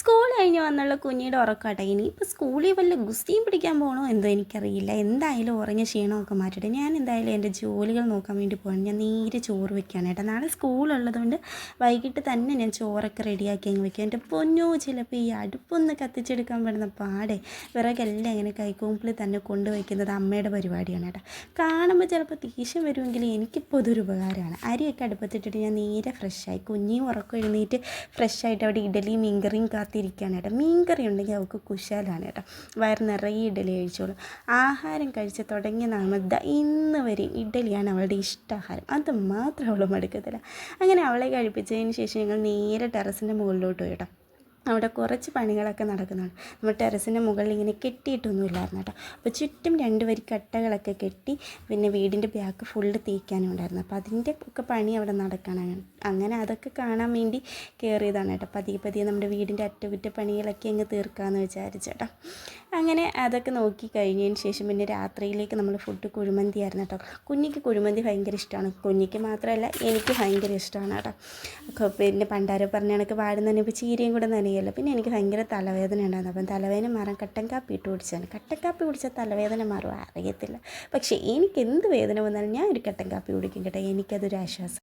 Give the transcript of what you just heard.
School കഴിഞ്ഞ് വന്നുള്ള കുഞ്ഞിയുടെ ഉറക്കാട്ടെ ഇനി ഇപ്പോൾ സ്കൂളിൽ വല്ല ഗുസ്തിയും പിടിക്കാൻ പോകണോ എന്തോ എനിക്കറിയില്ല. എന്തായാലും ഉറങ്ങിയ ക്ഷീണമൊക്കെ മാറ്റട്ടെ. ഞാൻ എന്തായാലും എന്റെ ജോലികൾ നോക്കാൻ വേണ്ടി പോകണം. ഞാൻ നേരെ ചോറ് വെക്കുകയാണ് കേട്ടോ. നാളെ സ്കൂളുള്ളതുകൊണ്ട് വൈകിട്ട് തന്നെ ഞാൻ ചോറൊക്കെ റെഡിയാക്കി അങ്ങ് വെക്കും. എന്റെ പൊന്നോ ചിലപ്പോൾ ഈ അടുപ്പൊന്ന് കത്തിച്ചെടുക്കാൻ പെടുന്ന പാടെ വിറകെല്ലാം ഇങ്ങനെ കൈക്കൂമ്പിൽ തന്നെ കൊണ്ടുവയ്ക്കുന്നത് അമ്മയുടെ പരിപാടിയാണ് കേട്ടോ. കാണുമ്പോൾ ചിലപ്പോൾ ദേഷ്യം വരുമെങ്കിൽ എനിക്കിപ്പോൾ അതൊരു ഉപകാരമാണ്. അരിയൊക്കെ അടുപ്പത്തിട്ടിട്ട് ഞാൻ നേരെ ഫ്രഷായി കുഞ്ഞിയും ഉറക്കം എഴുന്നേറ്റ് ഫ്രഷായിട്ട് അവിടെ ഇഡലിയും മീൻകറിയും കാത്തിരിക്കുകയാണ് കേട്ടോ. മീൻകറി ഉണ്ടെങ്കിൽ അവൾക്ക് കുശാലാണ് കേട്ടോ. വയറ് നിറയെ ഇഡലി കഴിച്ചോളൂ. ആഹാരം കഴിച്ച് തുടങ്ങിയ നാമത്ത ഇന്ന് വരെ ഇഡലിയാണ് അവളുടെ ഇഷ്ടാഹാരം. അത് മാത്രം അവൾ മടുക്കത്തില്ല. അങ്ങനെ അവളെ കഴിപ്പിച്ചതിന് ശേഷം ഞങ്ങൾ നേരെ ടെറസിന്റെ മുകളിലോട്ട് പോയി കേട്ടോ. അവിടെ കുറച്ച് പണികളൊക്കെ നടക്കുന്നുണ്ട്. നമ്മൾ ടെറസിന്റെ മുകളിൽ ഇങ്ങനെ കെട്ടിയിട്ടൊന്നും ഇല്ലായിരുന്നു കേട്ടോ. അപ്പോൾ ചുറ്റും രണ്ട് വരി കട്ടകളൊക്കെ കെട്ടി പിന്നെ വീടിന്റെ ബാക്ക് ഫുള്ള് തേക്കാനും ഉണ്ടായിരുന്നു. അപ്പോൾ അതിന്റെ ഒക്കെ പണി അവിടെ നടക്കണം. അങ്ങനെ അതൊക്കെ കാണാൻ വേണ്ടി കയറിയതാണ് കേട്ടോ. പതിയെ പതിയെ നമ്മുടെ വീടിന്റെ അറ്റകുറ്റപ്പണികളൊക്കെ അങ്ങ് തീർക്കാമെന്ന് വിചാരിച്ചു കേട്ടോ. അങ്ങനെ അതൊക്കെ നോക്കി കഴിഞ്ഞതിന് ശേഷം പിന്നെ രാത്രിയിലേക്ക് നമ്മൾ ഫുഡ് കുഴിമന്തി ആയിരുന്നു കേട്ടോ. കുഞ്ഞിക്ക് കുഴിമന്തി ഭയങ്കര ഇഷ്ടമാണ്. കുഞ്ഞിക്ക് മാത്രമല്ല എനിക്ക് ഭയങ്കര ഇഷ്ടമാണ് കേട്ടോ. പിന്നെ പണ്ടാരോ പറഞ്ഞ കണക്ക് വാടുന്നതിന് ഇപ്പോൾ ചീരയും കൂടെ നനയല്ലോ പിന്നെ എനിക്ക് ഭയങ്കര തലവേദന ഉണ്ടായിരുന്നു. അപ്പം തലവേദന മാറാൻ കട്ടൻ കാപ്പി ഇട്ട് കുടിച്ചാണ്. കട്ടൻ കാപ്പി കുടിച്ചാൽ തലവേദന മാറും അറിയത്തില്ല. പക്ഷേ എനിക്ക് എന്ത് വേദന വന്നാലും ഞാൻ ഒരു കട്ടൻ കാപ്പി കുടിക്കും കേട്ടോ. എനിക്കതൊരു ആശ്വാസം.